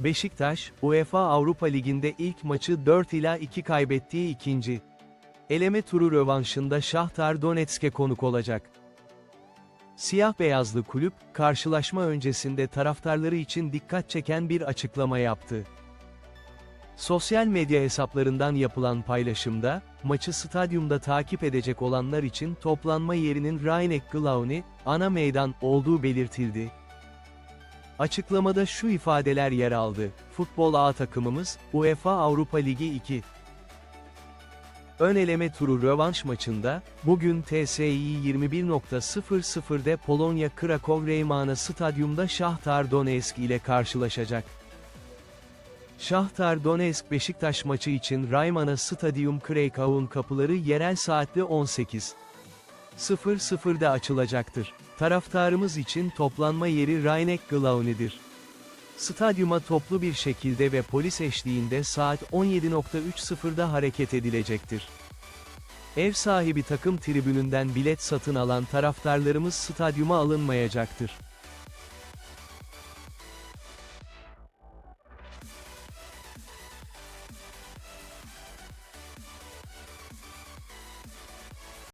Beşiktaş, UEFA Avrupa Ligi'nde ilk maçı 4 ila 2 kaybettiği ikinci. Eleme turu rövanşında Şahtar Donetsk'e konuk olacak. Siyah beyazlı kulüp, karşılaşma öncesinde taraftarları için dikkat çeken bir açıklama yaptı. Sosyal medya hesaplarından yapılan paylaşımda, maçı stadyumda takip edecek olanlar için toplanma yerinin Rhein-Eck-Glauni, ana meydan olduğu belirtildi. Açıklamada şu ifadeler yer aldı. Futbol A takımımız, UEFA Avrupa Ligi 2. Ön eleme turu rövanş maçında, bugün TSI 21.00'de Polonya Krakow Reymana Stadyumda Şahtar Donetsk ile karşılaşacak. Şahtar Donetsk Beşiktaş maçı için Raymana Stadyum Krakow'un kapıları yerel saatte 18. 00'da açılacaktır. Taraftarımız için toplanma yeri Rhein-Eck-Glauni'dir. Stadyuma toplu bir şekilde ve polis eşliğinde saat 17.30'da hareket edilecektir. Ev sahibi takım tribününden bilet satın alan taraftarlarımız stadyuma alınmayacaktır.